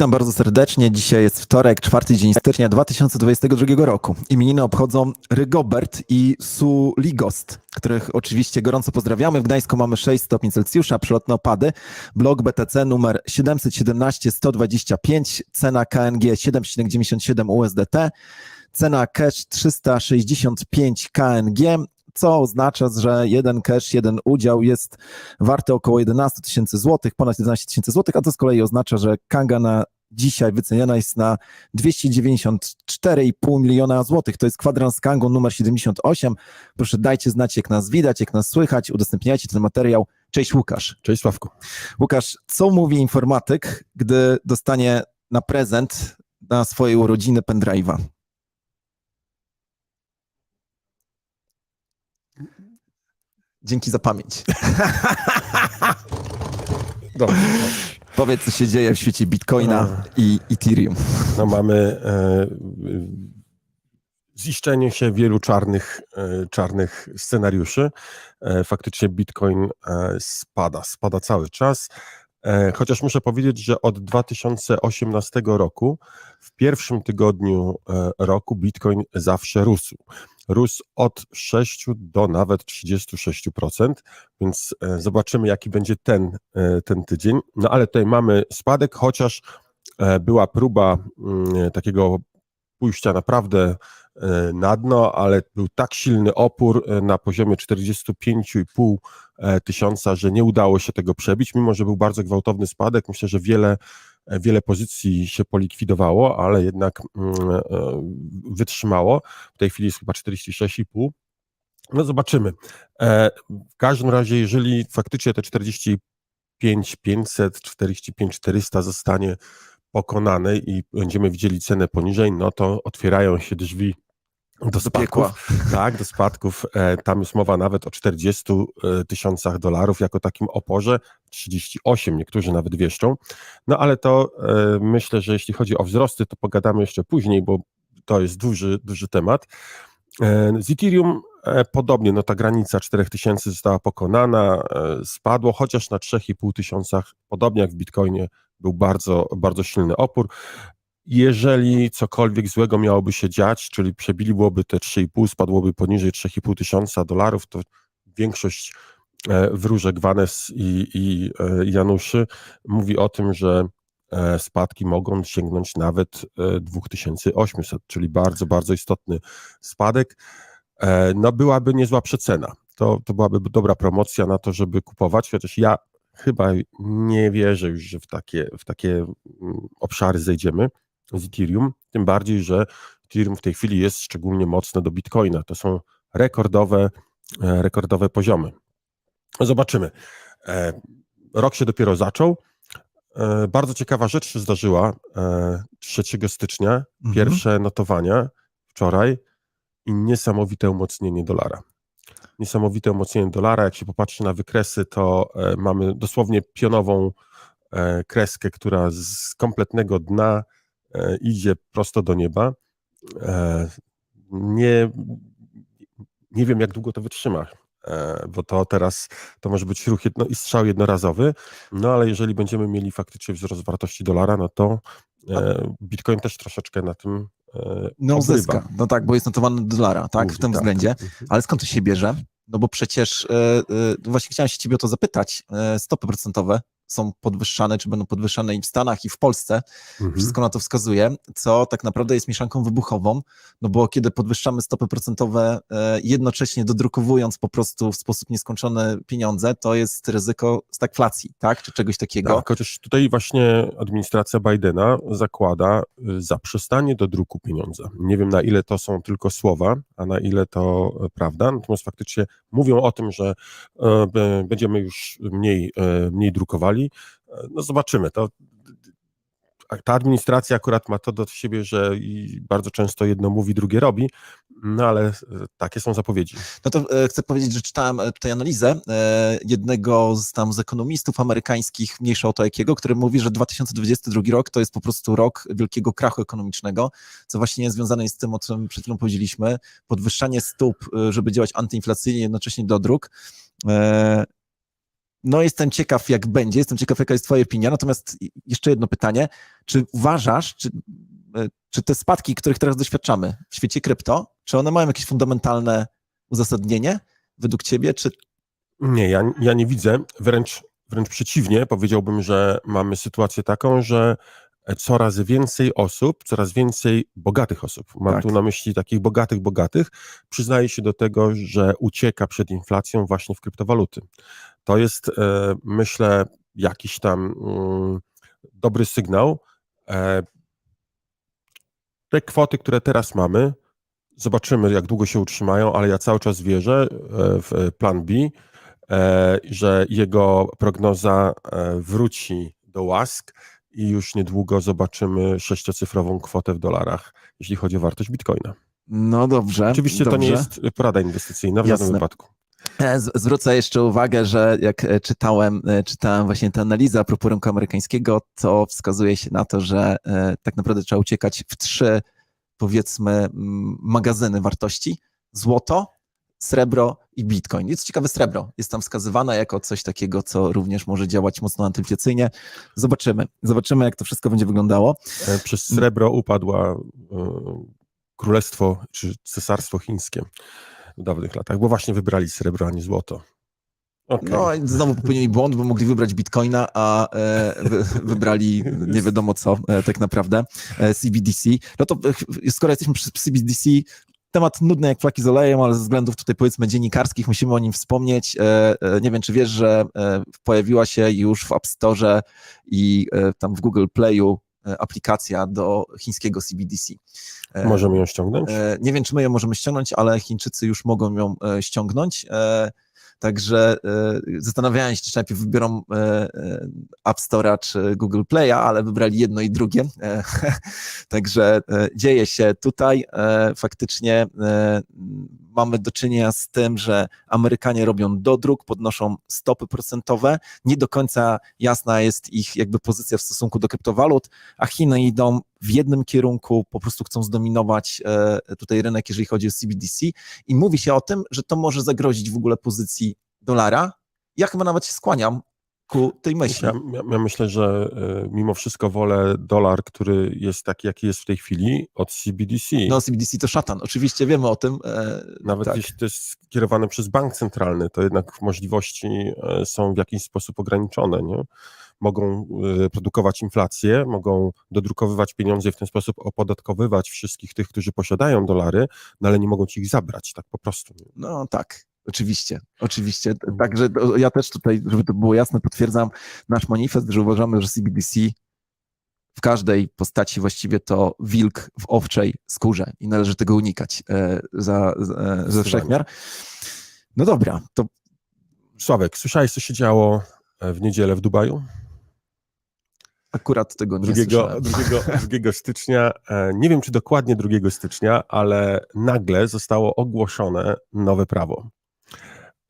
Witam bardzo serdecznie. Dzisiaj jest wtorek, czwarty dzień stycznia 2022 roku. Imieniny obchodzą Rygobert i Suligost, których oczywiście gorąco pozdrawiamy. W Gdańsku mamy 6 stopni Celsjusza, przelotne opady. Blok BTC numer 717 125, cena KNG 7,97 USDT, cena cash 365 KNG, co oznacza, że jeden cash, jeden udział jest warty około 11 tysięcy złotych, ponad 11 tysięcy złotych, a to z kolei oznacza, że Kanga na dzisiaj wyceniana jest na 294,5 miliona złotych. To jest kwadrans Kangą numer 78. Proszę dajcie znać, jak nas widać, jak nas słychać, udostępniajcie ten materiał. Cześć Łukasz. Cześć Sławku. Łukasz, co mówi informatyk, gdy dostanie na prezent na swoje urodziny pendrive'a? Dzięki za pamięć. Dobrze. Powiedz, co się dzieje w świecie Bitcoina i Ethereum. No mamy e, ziszczenie się wielu czarnych, e, czarnych scenariuszy. E, faktycznie Bitcoin e, spada, spada cały czas. E, chociaż muszę powiedzieć, że od 2018 roku, w pierwszym tygodniu e, roku, Bitcoin zawsze rósł. Rósł od 6 do nawet 36%, więc e, zobaczymy, jaki będzie ten, e, ten tydzień. No ale tutaj mamy spadek, chociaż e, była próba mm, takiego pójścia naprawdę e, na dno, ale był tak silny opór e, na poziomie 45,5 e, tysiąca, że nie udało się tego przebić, mimo że był bardzo gwałtowny spadek. Myślę, że wiele, wiele pozycji się polikwidowało, ale jednak mm, wytrzymało. W tej chwili jest chyba 46,5. No zobaczymy. W każdym razie, jeżeli faktycznie te 45 500, 45 400 zostanie pokonane i będziemy widzieli cenę poniżej, no to otwierają się drzwi do piekła. spadków. Tak, do spadków. E, Tam jest mowa nawet o 40 e, tysiącach dolarów jako takim oporze, 38 niektórzy nawet wieszczą. No ale to e, myślę, że jeśli chodzi o wzrosty, to pogadamy jeszcze później, bo to jest duży, duży temat. Z Ethereum podobnie, no ta granica 4000 została pokonana, e, spadło chociaż na 3,5 tysiącach, podobnie jak w Bitcoinie, był bardzo, bardzo silny opór. Jeżeli cokolwiek złego miałoby się dziać, czyli przebiliłoby te 3,5, spadłoby poniżej 3,5 tysiąca dolarów, to większość e, wróżek Vanes i, i e, Januszy mówi o tym, że e, spadki mogą sięgnąć nawet e, 2800, czyli bardzo, bardzo istotny spadek. E, No byłaby niezła przecena. To, to byłaby dobra promocja na to, żeby kupować, chociaż ja chyba nie wierzę już, że w takie, w takie mm, obszary zejdziemy z Ethereum, tym bardziej, że Ethereum w tej chwili jest szczególnie mocne do Bitcoina. To są rekordowe, e, rekordowe poziomy. Zobaczymy. E, Rok się dopiero zaczął. Bardzo ciekawa rzecz się zdarzyła e, 3 stycznia. Mhm. Pierwsze notowania wczoraj i niesamowite umocnienie dolara. Niesamowite umocnienie dolara. Jak się popatrzy na wykresy, to e, mamy dosłownie pionową e, kreskę, która z kompletnego dna e, idzie prosto do nieba. Nie, nie wiem, jak długo to wytrzyma, bo to teraz to może być ruch jedno, i strzał jednorazowy, no ale jeżeli będziemy mieli faktycznie wzrost wartości dolara, no to Bitcoin też troszeczkę na tym No obrywa. zyska. No tak, bo jest notowany do dolara, tak, w tym względzie. Mhm. Ale skąd to się bierze? No bo przecież, e, e, właśnie chciałem się ciebie o to zapytać, e, stopy procentowe są podwyższane, czy będą podwyższane i w Stanach, i w Polsce. Mhm. Wszystko na to wskazuje, co tak naprawdę jest mieszanką wybuchową, no bo kiedy podwyższamy stopy procentowe, e, jednocześnie dodrukowując po prostu w sposób nieskończony pieniądze, to jest ryzyko stagflacji, tak, czy czegoś takiego. Tak, chociaż tutaj właśnie administracja Bidena zakłada y, zaprzestanie do druku pieniądza. Nie wiem na ile to są tylko słowa, a na ile to e, prawda, natomiast faktycznie mówią o tym, że e, będziemy już mniej, mniej drukowali. E, No zobaczymy, to ta administracja akurat ma to do siebie, że bardzo często jedno mówi, drugie robi, no ale e, takie są zapowiedzi. No to e, chcę powiedzieć, że czytałem tutaj analizę jednego z tam z ekonomistów amerykańskich, mniejsza o to jakiego, który mówi, że 2022 rok to jest po prostu rok wielkiego krachu ekonomicznego, co właśnie związane jest z tym, o czym przed chwilą powiedzieliśmy, podwyższanie stóp, żeby działać antyinflacyjnie, jednocześnie dodruk. E, no jestem ciekaw, jak będzie, jestem ciekaw, jaka jest twoja opinia. Natomiast jeszcze jedno pytanie. Czy uważasz, czy, e, czy te spadki, których teraz doświadczamy w świecie krypto, czy one mają jakieś fundamentalne uzasadnienie według ciebie, czy Nie, ja, ja nie widzę, wręcz, wręcz przeciwnie, powiedziałbym, że mamy sytuację taką, że coraz więcej osób, coraz więcej bogatych osób, mam Tak. tu na myśli takich bogatych, bogatych, przyznaje się do tego, że ucieka przed inflacją właśnie w kryptowaluty. To jest, e, myślę, jakiś tam mm, dobry sygnał. E, te kwoty, które teraz mamy, zobaczymy, jak długo się utrzymają, ale ja cały czas wierzę e, w plan B, że jego prognoza wróci do łask i już niedługo zobaczymy sześciocyfrową kwotę w dolarach, jeśli chodzi o wartość bitcoina. no dobrze. Oczywiście dobrze. to nie jest porada inwestycyjna w żadnym Jasne. wypadku. E, Zwrócę jeszcze uwagę, że jak e, czytałem, e, czytałem właśnie tę analizę a propos rynku amerykańskiego, to wskazuje się na to, że tak naprawdę trzeba uciekać w trzy, powiedzmy, mm, magazyny wartości. Złoto, srebro i bitcoin. Jest ciekawe, srebro jest tam wskazywane jako coś takiego, co również może działać mocno antyinflacyjnie. Zobaczymy. Zobaczymy, jak to wszystko będzie wyglądało. Przez srebro upadła królestwo czy cesarstwo chińskie w dawnych latach, bo właśnie wybrali srebro, a nie złoto. Okej. No i znowu popełnili błąd, bo mogli wybrać bitcoina, a e, wy, wybrali nie wiadomo co e, tak naprawdę, e, CBDC. No to e, skoro jesteśmy przy CBDC, temat nudny jak flaki z olejem, ale ze względów tutaj powiedzmy dziennikarskich musimy o nim wspomnieć. E, e, nie wiem, czy wiesz, że e, pojawiła się już w App Store i e, tam w Google Playu e, aplikacja do chińskiego CBDC. E, Możemy ją ściągnąć? E, Nie wiem, czy my ją możemy ściągnąć, ale Chińczycy już mogą ją e, ściągnąć. E, Także e, zastanawiałem się, czy najpierw wybiorą e, e, App Store'a czy Google Play'a, ale wybrali jedno i drugie. E, Także e, dzieje się tutaj. E, Faktycznie e, mamy do czynienia z tym, że Amerykanie robią dodruk, podnoszą stopy procentowe. Nie do końca jasna jest ich jakby pozycja w stosunku do kryptowalut, a Chiny idą w jednym kierunku, po prostu chcą zdominować e, tutaj rynek, jeżeli chodzi o CBDC i mówi się o tym, że to może zagrozić w ogóle pozycji dolara. Ja chyba nawet się skłaniam ku tej myśli. Ja, ja, ja myślę, że e, mimo wszystko wolę dolar, który jest taki, jaki jest w tej chwili, od CBDC. No CBDC to szatan, oczywiście wiemy o tym. e, Nawet tak. jeśli to jest skierowane przez bank centralny, to jednak możliwości e, są w jakiś sposób ograniczone. Nie? Mogą e, produkować inflację, mogą dodrukowywać pieniądze i w ten sposób opodatkowywać wszystkich tych, którzy posiadają dolary, no ale nie mogą ci ich zabrać, tak po prostu. No tak, oczywiście, oczywiście. Także to ja też tutaj, żeby to było jasne, potwierdzam nasz manifest, że uważamy, że CBDC w każdej postaci właściwie to wilk w owczej skórze i należy tego unikać e, za, e, ze wszechmiar. No dobra, to Sławek, słyszałeś, co się działo e, w niedzielę w Dubaju? akurat tego nie 2, słyszałem. 2, 2 stycznia, e, nie wiem czy dokładnie 2 stycznia, ale nagle zostało ogłoszone nowe prawo.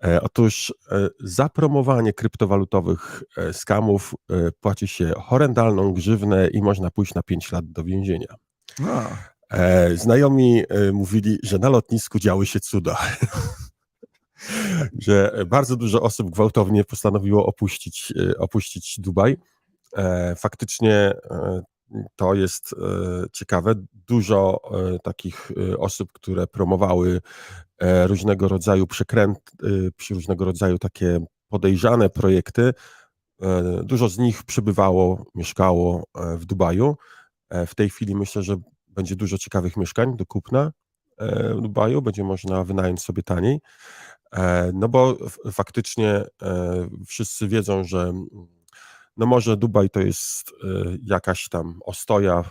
E, Otóż e, za promowanie kryptowalutowych e, skamów płaci się horrendalną grzywnę i można pójść na 5 lat do więzienia. No, Znajomi mówili, że na lotnisku działy się cuda. że bardzo dużo osób gwałtownie postanowiło opuścić, opuścić Dubaj. Faktycznie to jest e, ciekawe. Dużo e, takich e, osób, które promowały różnego rodzaju przekręt, przy różnego rodzaju takie podejrzane projekty, dużo z nich przybywało, mieszkało w Dubaju. W tej chwili myślę, że będzie dużo ciekawych mieszkań do kupna w Dubaju, będzie można wynająć sobie taniej. No bo faktycznie wszyscy wiedzą, że mm, no może Dubaj to jest e, jakaś tam ostoja,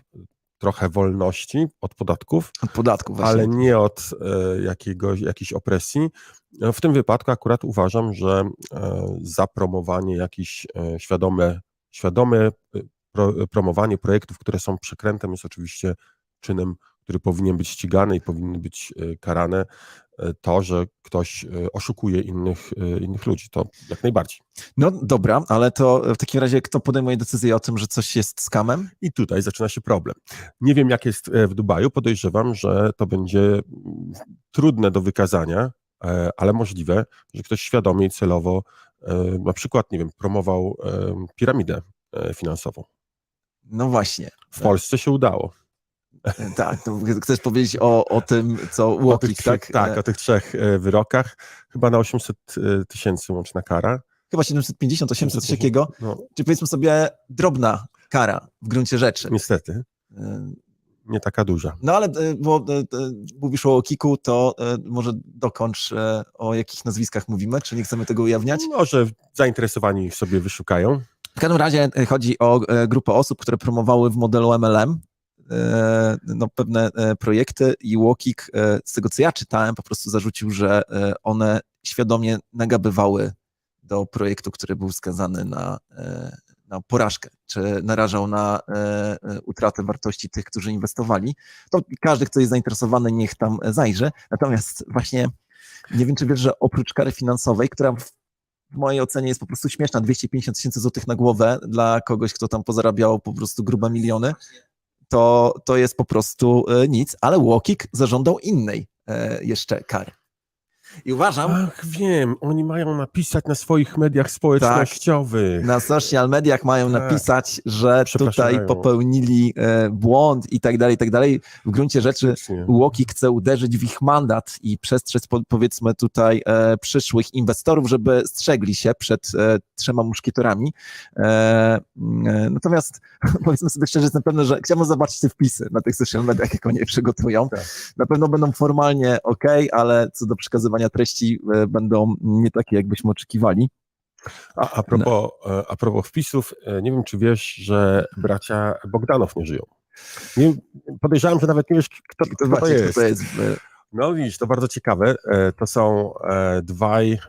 trochę wolności od podatków, od podatku właśnie. ale nie od e, jakiegoś, jakiejś opresji. E, W tym wypadku akurat uważam, że e, za promowanie jakiś e, świadome, świadome e, pro, promowanie projektów, które są przekrętem jest oczywiście czynem, który powinien być ścigany i powinny być e, karane. E, To, że ktoś e, oszukuje innych, e, innych ludzi, to jak najbardziej. No dobra, ale to w takim razie kto podejmuje decyzję o tym, że coś jest skamem? I tutaj zaczyna się problem. Nie wiem, jak jest e, w Dubaju. Podejrzewam, że to będzie mm, trudne do wykazania, e, ale możliwe, że ktoś świadomie i celowo e, na przykład, nie wiem, promował e, piramidę e, finansową. No właśnie. W Polsce się udało. Tak, chcesz powiedzieć o, o tym, co Łokik, tak? tak, o tych trzech e, wyrokach. Chyba na 800 e, tysięcy łączna kara. Chyba 750, 800, coś 750. takiego. No, Czyli powiedzmy sobie drobna kara w gruncie rzeczy. niestety, E, nie taka duża. No ale, bo mówisz o Łokiku, to może dokończ o jakich nazwiskach mówimy, czy nie chcemy tego ujawniać? Może zainteresowani sobie wyszukają. W każdym razie chodzi o grupę osób, które promowały w modelu MLM no, pewne e, projekty i Łokik, e, z tego co ja czytałem, po prostu zarzucił, że e, one świadomie nagabywały do projektu, który był skazany na, e, na porażkę, czy narażał na e, e, utratę wartości tych, którzy inwestowali. To każdy, kto jest zainteresowany, niech tam zajrzy. Natomiast właśnie nie wiem, czy wiesz, że oprócz kary finansowej, która w w mojej ocenie jest po prostu śmieszna, 250 tysięcy złotych na głowę dla kogoś, kto tam pozarabiał po prostu grube miliony, to, to jest po prostu e, nic, ale Łokik zażądał innej e, jeszcze kary. I uważam, Ach, wiem, oni mają napisać na swoich mediach społecznościowych. na social mediach mają Tak. napisać, że Przepraszają. tutaj popełnili e, błąd i tak dalej, i tak dalej. W gruncie rzeczy Faktycznie. Łokik chce uderzyć w ich mandat i przestrzec po, powiedzmy tutaj e, przyszłych inwestorów, żeby strzegli się przed e, trzema muszkietorami. E, e, natomiast powiedzmy sobie szczerze, jestem pewny, że chciałbym zobaczyć te wpisy na tych social mediach, jak oni je przygotują. Tak. Na pewno będą formalnie ok, ale co do przekazywania treści e, będą nie takie, jakbyśmy oczekiwali. A, a, propos, e, a propos wpisów, e, nie wiem, czy wiesz, że bracia Bogdanow nie żyją. Nie, podejrzewam, że nawet nie wiesz, kto, kto to właśnie, jest. kto to jest. No widzisz, to bardzo ciekawe. To są dwaj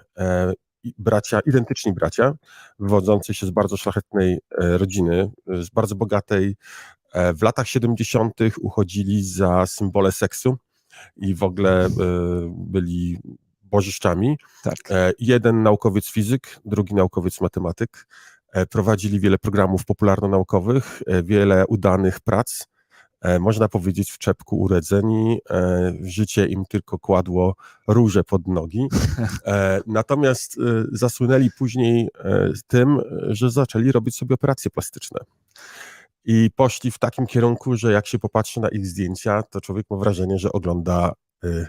bracia, identyczni bracia, wywodzący się z bardzo szlachetnej rodziny, z bardzo bogatej. W latach 70. uchodzili za symbole seksu i w ogóle e, byli bożyszczami. Tak. E, Jeden naukowiec fizyk, drugi naukowiec matematyk. E, Prowadzili wiele programów popularno-naukowych, wiele udanych prac. Można powiedzieć w czepku urodzeni, e, życie im tylko kładło róże pod nogi. Natomiast zasłynęli później tym, że zaczęli robić sobie operacje plastyczne. I poszli w takim kierunku, że jak się popatrzy na ich zdjęcia, to człowiek ma wrażenie, że ogląda e,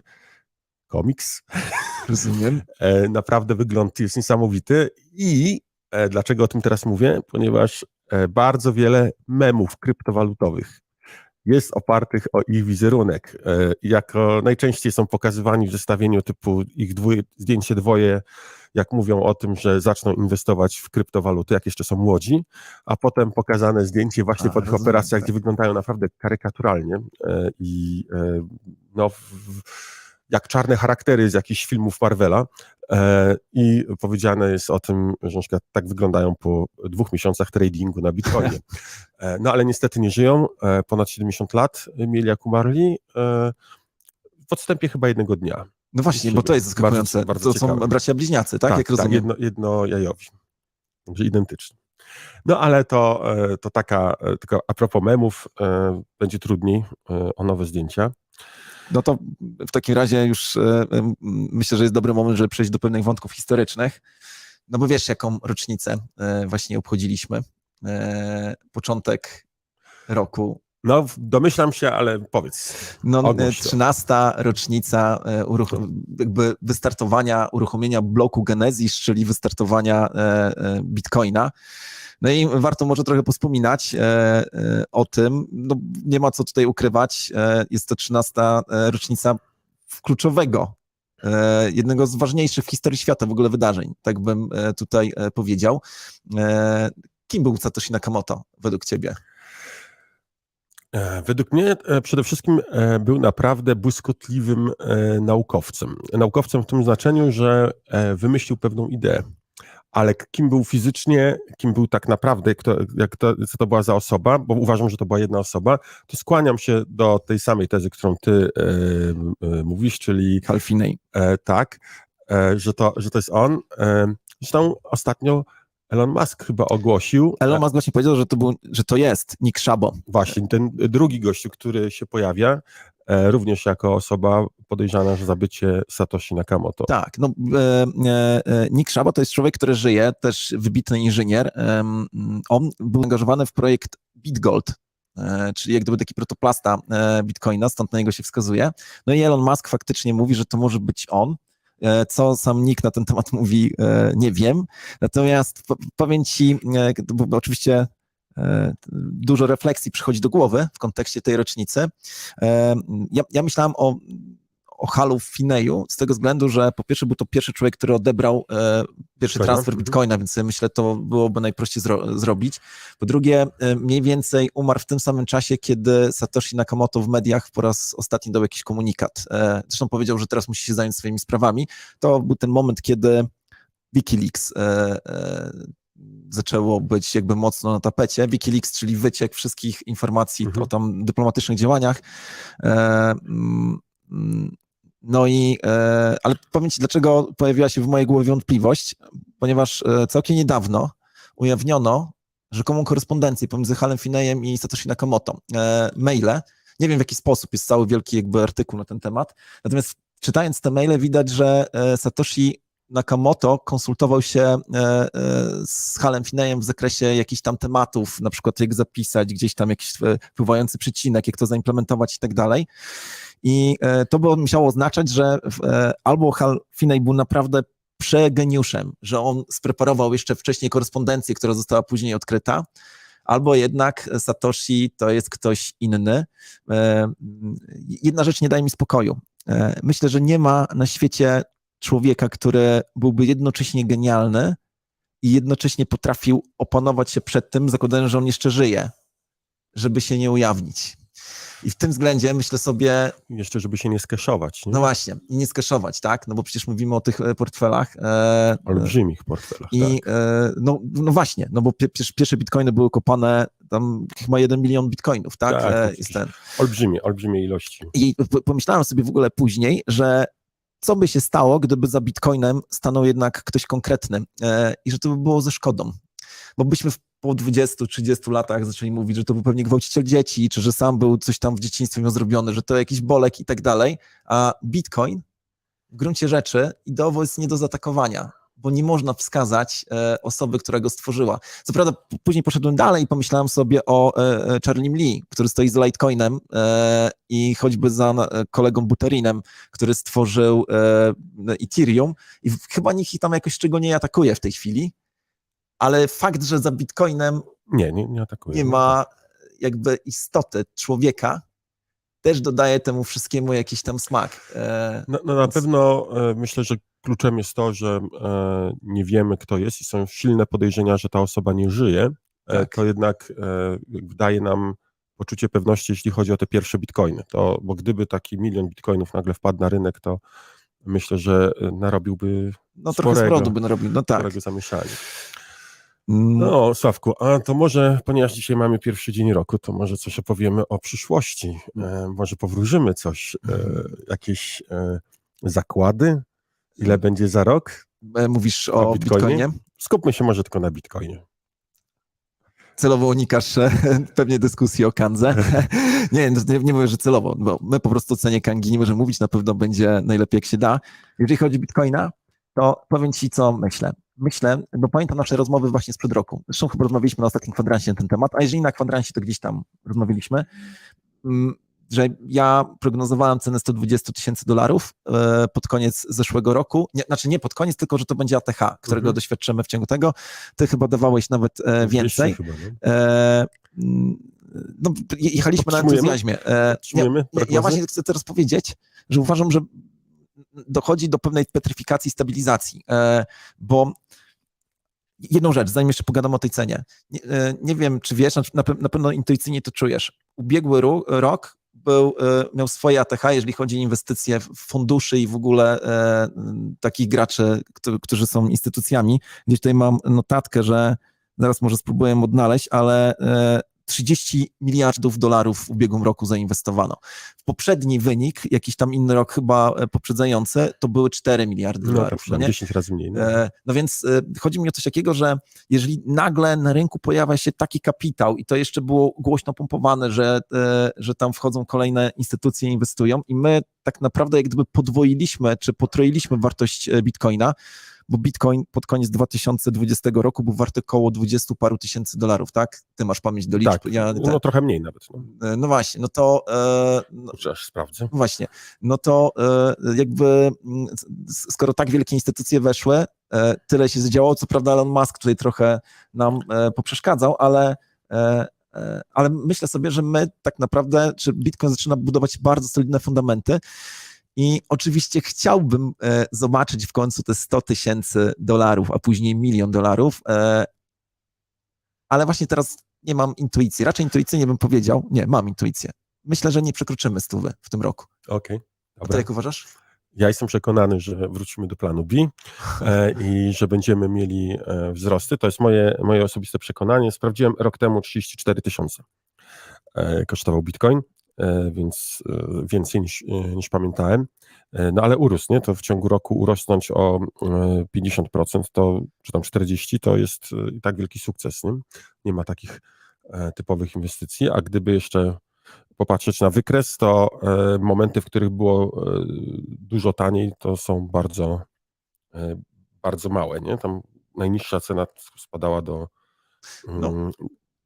komiks. Rozumiem. E, Naprawdę wygląd jest niesamowity i e, dlaczego o tym teraz mówię? Ponieważ e, bardzo wiele memów kryptowalutowych jest opartych o ich wizerunek. E, Jako najczęściej są pokazywani w zestawieniu typu ich dwoje, zdjęcie dwoje, jak mówią o tym, że zaczną inwestować w kryptowaluty, jak jeszcze są młodzi, a potem pokazane zdjęcie właśnie A, po tych rozumiem, operacjach, tak. gdzie wyglądają naprawdę karykaturalnie e, i e, no, jak czarne charaktery z jakichś filmów Marvela. I powiedziane jest o tym, że na przykład tak wyglądają po dwóch miesiącach tradingu na Bitcoinie. E, No ale niestety nie żyją, e, ponad 70 lat mieli jak umarli, e, w odstępie chyba jednego dnia. No właśnie, bo to jest Bardzo- zaskakujące. bardzo to są bracia bliźniacy, tak? Jak rozumiem. jedno, jedno jajowi. Także identyczni. No ale to, to taka, tylko a propos memów, będzie trudniej o nowe zdjęcia. No to w takim razie już myślę, że jest dobry moment, żeby przejść do pewnych wątków historycznych. No bo wiesz, jaką rocznicę właśnie obchodziliśmy. E, Początek roku. No, domyślam się, ale powiedz. No, e, Ogłoś to. 13. rocznica e, uruch- jakby wystartowania, uruchomienia bloku Genesis, czyli wystartowania e, e, Bitcoina. No i warto może trochę pospominać e, e, o tym. No, nie ma co tutaj ukrywać. E, jest to 13. rocznica kluczowego, e, jednego z ważniejszych w historii świata w ogóle wydarzeń, tak bym e, tutaj e, powiedział. Kim był Satoshi Nakamoto według ciebie? E, Według mnie e, przede wszystkim e, był naprawdę błyskotliwym naukowcem. Naukowcem w tym znaczeniu, że wymyślił pewną ideę. Ale kim był fizycznie, kim był tak naprawdę, kto, jak to, co to była za osoba, bo uważam, że to była jedna osoba, to skłaniam się do tej samej tezy, którą ty e, mówisz, czyli Halfinej. e, tak, e, że, to, że to jest on. E, zresztą ostatnio Elon Musk chyba ogłosił, Elon Musk właśnie powiedział, że to, był, że to jest Nick Szabo. Właśnie, ten drugi gościu, który się pojawia, e, również jako osoba podejrzana za zabycie Satoshi Nakamoto. Tak, no e, e, e, Nick Szaba to jest człowiek, który żyje, też wybitny inżynier. Em, On był angażowany w projekt BitGold, e, czyli jak gdyby taki protoplasta e, Bitcoina, stąd na niego się wskazuje. No i Elon Musk faktycznie mówi, że to może być on. E, Co sam Nick na ten temat mówi, e, nie wiem. Natomiast po- powiem ci, e, bo oczywiście dużo refleksji przychodzi do głowy w kontekście tej rocznicy. Ja, ja myślałem o o halu w Fineju z tego względu, że po pierwsze był to pierwszy człowiek, który odebrał e, pierwszy Bitcoina? transfer Mhm. Bitcoina, więc myślę, to byłoby najprościej zro, zrobić. Po drugie, e, mniej więcej umarł w tym samym czasie, kiedy Satoshi Nakamoto w mediach po raz ostatni dał jakiś komunikat. E, zresztą powiedział, że teraz musi się zająć swoimi sprawami. To był ten moment, kiedy Wikileaks e, e, zaczęło być jakby mocno na tapecie. Wikileaks, czyli wyciek wszystkich informacji Mhm. o tam dyplomatycznych działaniach. E, mm, mm, no i, e, ale powiem Ci, dlaczego pojawiła się w mojej głowie wątpliwość, ponieważ e, całkiem niedawno ujawniono rzekomą korespondencję pomiędzy Halem Finejem i Satoshi Nakamoto. E, maile, nie wiem w jaki sposób, jest cały wielki jakby artykuł na ten temat, natomiast czytając te maile widać, że Satoshi Nakamoto konsultował się e, e, z Halem Finejem w zakresie jakichś tam tematów, na przykład jak zapisać, gdzieś tam jakiś e, pływający przecinek, jak to zaimplementować i tak dalej. I to by musiało oznaczać, że albo Hal Finney był naprawdę przegeniuszem, że on spreparował jeszcze wcześniej korespondencję, która została później odkryta, albo jednak Satoshi to jest ktoś inny. Jedna rzecz nie daje mi spokoju. Myślę, że nie ma na świecie człowieka, który byłby jednocześnie genialny i jednocześnie potrafił opanować się przed tym, zakładając, że on jeszcze żyje, żeby się nie ujawnić. I w tym względzie myślę sobie, Jeszcze, żeby się nie skeszować. Nie? no właśnie, i nie skeszować, tak? No bo przecież mówimy o tych e, portfelach. E, Olbrzymich portfelach. I tak. e, no, no właśnie, no bo przecież pierwsze bitcoiny były kopane tam chyba jeden milion bitcoinów, tak? Tak, E, jest ten. Olbrzymie, olbrzymie ilości. I pomyślałem sobie w ogóle później, że co by się stało, gdyby za bitcoinem stanął jednak ktoś konkretny e, i że to by było ze szkodą. Bo byśmy po 20-30 latach zaczęli mówić, że to był pewnie gwałciciel dzieci, czy że sam był coś tam w dzieciństwie miał zrobione, że to jakiś bolek i tak dalej, a bitcoin w gruncie rzeczy ideowo jest nie do zaatakowania, bo nie można wskazać e, osoby, która go stworzyła. Co prawda później poszedłem dalej i pomyślałem sobie o e, e, Charlie Lee, który stoi za Litecoinem i choćby za kolegą Buterinem, który stworzył Ethereum i chyba nikt ich tam jakoś szczególnie nie atakuje w tej chwili, ale fakt, że za Bitcoinem Nie, nie, nie atakuję. nie ma jakby istoty człowieka, też dodaje temu wszystkiemu jakiś tam smak. No, no na Więc- pewno myślę, że kluczem jest to, że e, nie wiemy, kto jest i są silne podejrzenia, że ta osoba nie żyje. E, Tak. To jednak e, daje nam poczucie pewności, jeśli chodzi o te pierwsze bitcoiny. To, bo gdyby taki milion bitcoinów nagle wpadł na rynek, to myślę, że narobiłby no trochę sporego- smrodu by narobił, no tak. sporego zamieszania. Mm, No, Sławku, a to może, ponieważ dzisiaj mamy pierwszy dzień roku, to może coś opowiemy o przyszłości. E, może powróżymy coś, e, jakieś e, zakłady? Ile będzie za rok? e, Mówisz o o Bitcoinie? Bitcoinie? Skupmy się może tylko na Bitcoinie. celowo unikasz e, pewnie dyskusji o Kandze. nie, nie, nie mówię, że celowo, bo my po prostu o cenie Kangi nie możemy mówić, na pewno będzie najlepiej jak się da. Jeżeli chodzi o Bitcoina, to powiem Ci, co myślę. Myślę, bo pamiętam nasze rozmowy właśnie sprzed roku. Zresztą chyba rozmawialiśmy na ostatnim kwadransie na ten temat, a jeżeli na kwadransie, to gdzieś tam rozmawialiśmy, mm, że ja prognozowałem cenę 120 tysięcy dolarów e, pod koniec zeszłego roku. Nie, znaczy nie pod koniec, tylko że to będzie ATH, którego Mhm. doświadczymy w ciągu tego. Ty chyba dawałeś nawet e, więcej. 200 Chyba, nie? E, no, je- jechaliśmy na entuzjazmie. E, ja, ja, właśnie chcę teraz powiedzieć, że uważam, że dochodzi do pewnej petryfikacji, stabilizacji, bo jedną rzecz, zanim jeszcze pogadam o tej cenie. Nie, nie wiem, czy wiesz, na, na pe- na pewno intuicyjnie to czujesz. Ubiegły rok był, e, miał swoje ATH, jeżeli chodzi o inwestycje w funduszy i w ogóle e, takich graczy, którzy, są instytucjami. Gdzieś tutaj mam notatkę, że zaraz może spróbuję odnaleźć, ale e, 30 miliardów dolarów w ubiegłym roku zainwestowano. W poprzedni wynik, jakiś tam inny rok chyba e, poprzedzający, to były 4 miliardy No, tak, dolarów. no tam nie? 10 razy mniej. No. E, No więc e, chodzi mi o coś takiego, że jeżeli nagle na rynku pojawia się taki kapitał i to jeszcze było głośno pompowane, że, że tam wchodzą kolejne instytucje inwestują i my tak naprawdę jak gdyby podwoiliśmy czy potroiliśmy wartość bitcoina, bo bitcoin pod koniec 2020 roku był warty około 20 paru tysięcy dolarów, tak? Ty masz pamięć do liczb. tak, ja, no trochę mniej nawet. No. e, no właśnie, no to e, no, sprawdzę. Właśnie, no to e, jakby mm, skoro tak wielkie instytucje weszły, e, tyle się zadziałało, co prawda Elon Musk tutaj trochę nam e, poprzeszkadzał, ale, e, e, ale myślę sobie, że my tak naprawdę, czy Bitcoin zaczyna budować bardzo solidne fundamenty i oczywiście chciałbym e, zobaczyć w końcu te 100 tysięcy dolarów, a później milion dolarów, e, ale właśnie teraz nie mam intuicji, raczej intuicyjnie bym powiedział, nie, mam intuicję. Myślę, że nie przekroczymy stówy w tym roku. Okej. A ty jak uważasz? Ja jestem przekonany, że wrócimy do planu B e, i że będziemy mieli wzrosty. To jest moje, moje osobiste przekonanie. Sprawdziłem rok temu 34 tysiące kosztował bitcoin, więc e, więcej niż, e, niż pamiętałem. E, no ale urósł, nie? To w ciągu roku urosnąć o e, 50%, to, czy tam 40%, to jest e, i tak wielki sukces, nie? Nie ma takich e, typowych inwestycji, a gdyby jeszcze popatrzeć na wykres, to e, momenty, w których było e, dużo taniej, to są bardzo, e, bardzo małe. Nie? Tam najniższa cena spadała do No. mm,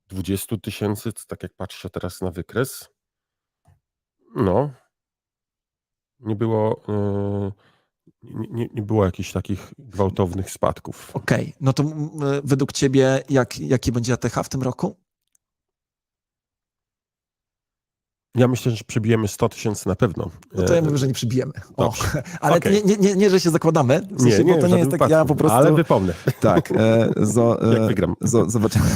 20 tysięcy, to tak jak patrzę teraz na wykres. No, nie było, e, nie, nie, było jakichś takich gwałtownych spadków. Okej, no to mm, według ciebie jak, jaki będzie ATH w tym roku? Ja myślę, że przebijemy 100 tysięcy na pewno. No to ja E, mówię, że nie przybijemy. O, ale Okej. nie, nie, nie, nie, że się zakładamy, w sensie, bo to w nie jest tak, ja po prostu... Ale wypomnę. Tak, e, zo, Jak e, wygram. zo, zobaczymy.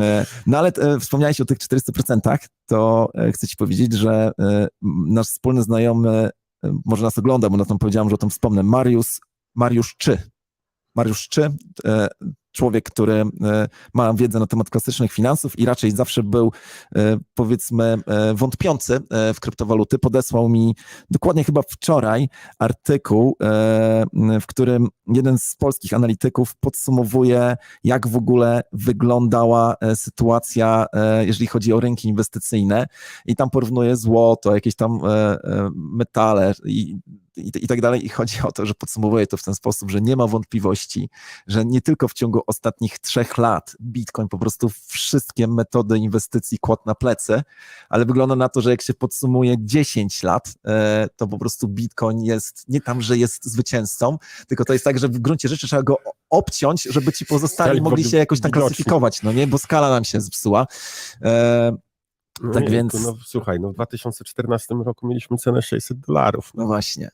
E, No ale e, wspomniałeś o tych 400%, to e, chcę ci powiedzieć, że e, nasz wspólny znajomy, e, może nas ogląda, bo na tym powiedziałem, że o tym wspomnę, Mariusz, Mariusz Czy. Mariusz Czy, e, człowiek, który e, ma wiedzę na temat klasycznych finansów i raczej zawsze był, e, powiedzmy, e, wątpiący w kryptowaluty, podesłał mi dokładnie chyba wczoraj artykuł, w którym jeden z polskich analityków podsumowuje, jak w ogóle wyglądała sytuacja, jeżeli chodzi o rynki inwestycyjne. I tam porównuje złoto, jakieś tam metale i, i, i tak dalej i chodzi o to, że podsumowuje to w ten sposób, że nie ma wątpliwości, że nie tylko w ciągu ostatnich trzech lat Bitcoin po prostu wszystkie metody inwestycji kładł na plecy, ale wygląda na to, że jak się podsumuje 10 lat, e, to po prostu Bitcoin jest nie tam, że jest zwycięzcą, tylko to jest tak, że w gruncie rzeczy trzeba go obciąć, żeby ci pozostali Skali mogli się jakoś widoczni. klasyfikować, no nie, bo skala nam się zepsuła. E, No Tak więc- No, słuchaj, no w 2014 roku mieliśmy cenę 600 dolarów. no właśnie.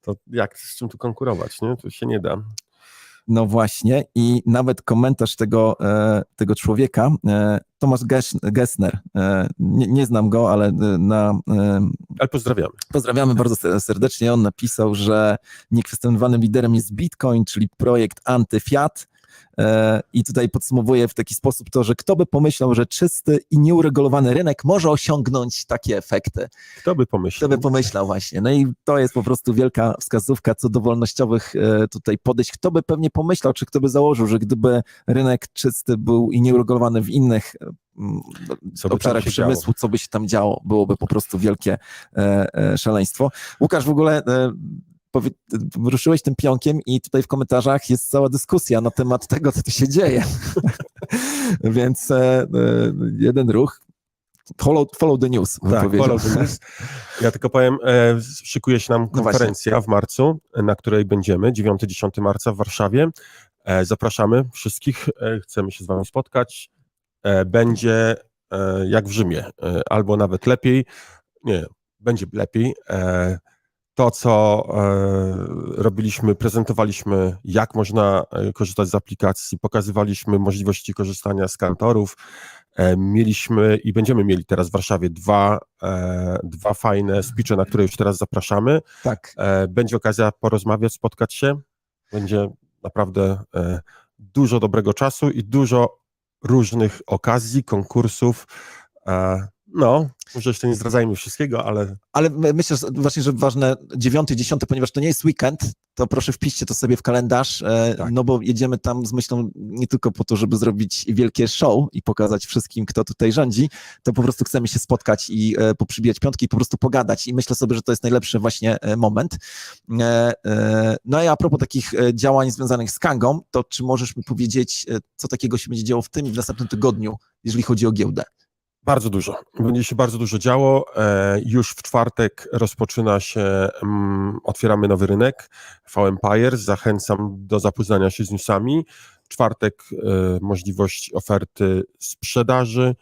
To jak z czym tu konkurować, nie? To się nie da. No właśnie i nawet komentarz tego, e, tego człowieka, e, Tomasz Gessner, e, nie, nie znam go, ale na, Ale pozdrawiamy. pozdrawiamy bardzo ser- serdecznie, on napisał, że niekwestionowanym liderem jest Bitcoin, czyli projekt antyfiat i tutaj podsumowuje w taki sposób to, że kto by pomyślał, że czysty i nieuregulowany rynek może osiągnąć takie efekty. Kto by Kto pomyślał? by pomyślał właśnie. No i to jest po prostu wielka wskazówka co do wolnościowych e, tutaj podejść. Kto by pewnie pomyślał, czy kto by założył, że gdyby rynek czysty był i nieuregulowany w innych mm, Co obszarach przemysłu, co by się tam działo, byłoby po prostu wielkie e, e, szaleństwo. Łukasz, w ogóle e, ruszyłeś tym pionkiem i tutaj w komentarzach jest cała dyskusja na temat tego, co tu się dzieje. Więc e, e, jeden ruch. Follow, follow the news, Tak, follow the news. Ja tylko powiem, e, szykuje się nam No konferencja w marcu, na której będziemy, 9-10 marca w Warszawie. E, zapraszamy wszystkich, chcemy się z wami spotkać. Będzie jak w Rzymie, albo nawet lepiej. Nie, będzie lepiej. To, co e, robiliśmy, prezentowaliśmy, jak można e, korzystać z aplikacji, pokazywaliśmy możliwości korzystania z kantorów. E, mieliśmy i będziemy mieli teraz w Warszawie dwa, dwa fajne speeche, na które już teraz zapraszamy. Tak. Będzie okazja porozmawiać, spotkać się. Będzie naprawdę dużo dobrego czasu i dużo różnych okazji, konkursów. No, może jeszcze nie zdradzajmy wszystkiego, ale Ale my- myślę że właśnie, że ważne dziewiąty, dziesiąty, ponieważ to nie jest weekend, to proszę wpiszcie to sobie w kalendarz, e, Tak. no bo jedziemy tam z myślą nie tylko po to, żeby zrobić wielkie show i pokazać wszystkim, kto tutaj rządzi, to po prostu chcemy się spotkać i e, poprzybijać piątki i po prostu pogadać i myślę sobie, że to jest najlepszy właśnie e, moment. No i a propos takich działań związanych z Kangą, to czy możesz mi powiedzieć, co takiego się będzie działo w tym i w następnym tygodniu, jeżeli chodzi o giełdę? Bardzo dużo. Będzie się bardzo dużo działo. E, już w czwartek rozpoczyna się, mm, otwieramy nowy rynek, V-Empire. Zachęcam do zapoznania się z newsami. W czwartek e, możliwość oferty sprzedaży,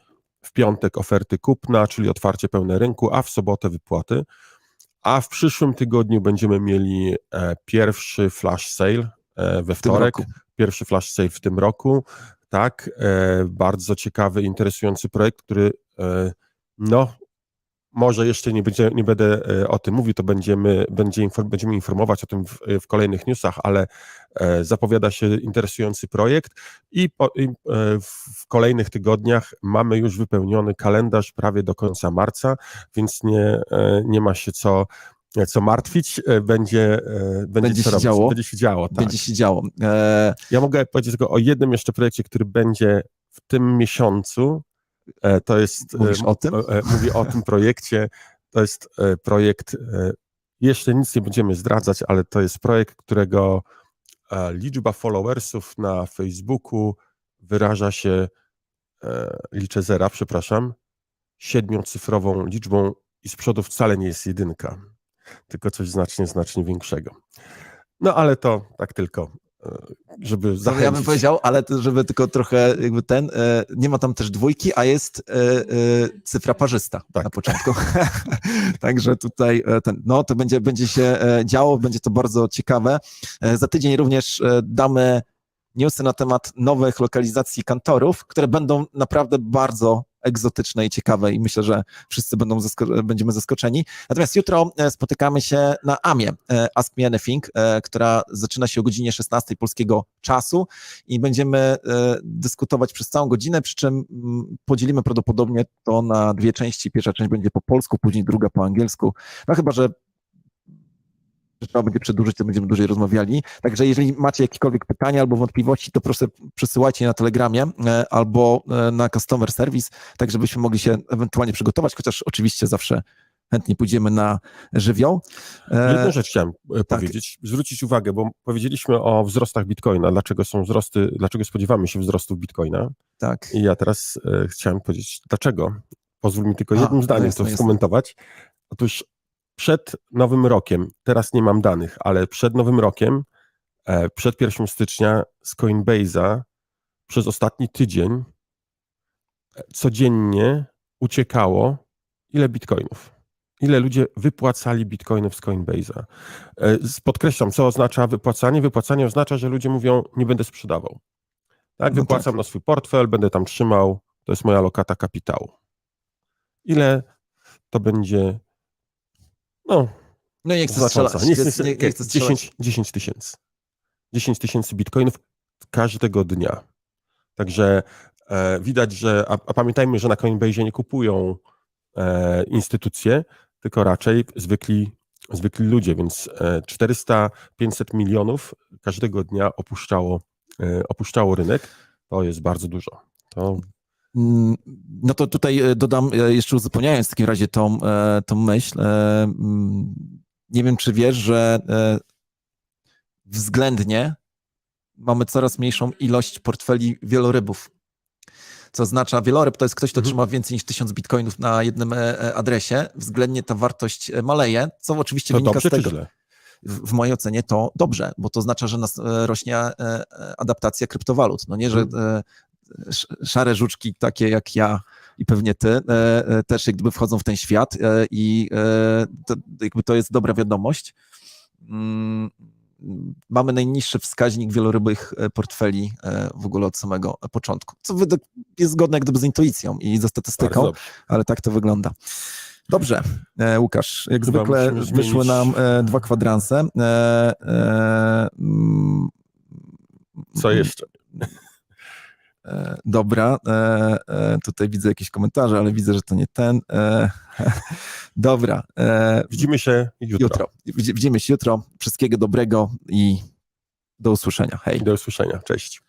w piątek oferty kupna, czyli otwarcie pełne rynku, a w sobotę wypłaty. A w przyszłym tygodniu będziemy mieli e, pierwszy flash sale we wtorek pierwszy flash sale w tym roku. Tak, e, bardzo ciekawy, interesujący projekt, który e, no może jeszcze nie, będzie, nie będę e, o tym mówił, to będziemy, będzie będziemy informować o tym w, w kolejnych newsach, ale zapowiada się interesujący projekt i, po, i w kolejnych tygodniach mamy już wypełniony kalendarz prawie do końca marca, więc nie, nie ma się co, co martwić, e, będzie, e, będzie, Będzie się robić. działo? Będzie się działo, tak. Będzie się działo. E, Ja mogę powiedzieć tylko o jednym jeszcze projekcie, który będzie w tym miesiącu. E, To jest. Mówisz o tym? Mówię o tym projekcie. To jest projekt. Jeszcze nic nie będziemy zdradzać, ale to jest projekt, którego liczba followersów na Facebooku wyraża się, liczę zera, przepraszam, siedmiocyfrową liczbą i z przodu wcale nie jest jedynka, tylko coś znacznie, znacznie większego. No ale to tak tylko, e, żeby zachęcić. ja bym powiedział, ale żeby tylko trochę jakby ten, e, nie ma tam też dwójki, a jest e, cyfra parzysta Tak. na początku. Także tutaj ten, no to będzie, będzie się działo, będzie to bardzo ciekawe. Za tydzień również damy newsy na temat nowych lokalizacji kantorów, które będą naprawdę bardzo egzotyczne i ciekawe i myślę, że wszyscy będą zasko- będziemy zaskoczeni. Natomiast jutro e, spotykamy się na AMie, e, Ask Me Anything, e, która zaczyna się o godzinie 16 polskiego czasu i będziemy dyskutować przez całą godzinę, przy czym mm, podzielimy prawdopodobnie to na dwie części. Pierwsza część będzie po polsku, później druga po angielsku. No chyba, że trzeba będzie przedłużyć, to będziemy dłużej rozmawiali. Także jeżeli macie jakiekolwiek pytania albo wątpliwości, to proszę przesyłajcie na Telegramie e, albo e, na Customer Service, tak żebyśmy mogli się ewentualnie przygotować, chociaż oczywiście zawsze chętnie pójdziemy na żywioł. Jedną rzecz chciałem e, powiedzieć, zwrócić uwagę, bo powiedzieliśmy o wzrostach Bitcoina, dlaczego są wzrosty, dlaczego spodziewamy się wzrostów Bitcoina Tak. i ja teraz chciałem powiedzieć, dlaczego. Pozwól mi tylko A, jednym no zdaniem jasne, to jasne. skomentować. Otóż przed nowym rokiem, teraz nie mam danych, ale przed nowym rokiem, e, przed 1 stycznia z Coinbase'a przez ostatni tydzień e, codziennie uciekało ile bitcoinów? Ile ludzie wypłacali bitcoinów z Coinbase'a? E, Podkreślam, co oznacza wypłacanie? Wypłacanie oznacza, że ludzie mówią, nie będę sprzedawał. Tak, No wypłacam tak. na swój portfel, będę tam trzymał, to jest moja lokata kapitału. Ile to będzie? No, No nie chcę strzelać. Nie, Nie, nie, nie, chcę strzelać. 10 10 tysięcy. 10 tysięcy bitcoinów każdego dnia. Także e, widać, że, a, a pamiętajmy, że na Coinbase nie kupują e, instytucje, tylko raczej zwykli, zwykli ludzie, więc e, 400-500 milionów każdego dnia opuszczało, e, opuszczało rynek. To jest bardzo dużo. To No to tutaj e, dodam, e, jeszcze uzupełniając w takim razie tą, e, tą myśl. mm, Nie wiem, czy wiesz, że względnie mamy coraz mniejszą ilość portfeli wielorybów. Co oznacza, wieloryb to jest ktoś, kto Mhm. trzyma więcej niż tysiąc bitcoinów na jednym adresie. Względnie ta wartość maleje, co oczywiście to wynika dobrze z tego czy źle? w mojej ocenie to dobrze, bo to oznacza, że nas rośnie adaptacja kryptowalut. No nie, że sz- szare żuczki takie jak ja i pewnie ty e, e, też jak gdyby wchodzą w ten świat e, i to, jakby to jest dobra wiadomość. Mm, Mamy najniższy wskaźnik wielorybych portfeli w ogóle od samego początku, co jest zgodne jak gdyby z intuicją i ze statystyką, ale tak to wygląda. Dobrze, Łukasz, jak Chyba zwykle wyszły nam dwa kwadranse. Co jeszcze? E, dobra, e, e, tutaj widzę jakieś komentarze, ale widzę, że to nie ten. Dobra, Widzimy się jutro. jutro. Widzi- Widzimy się jutro. Wszystkiego dobrego i do usłyszenia. Hej. Do usłyszenia. Cześć.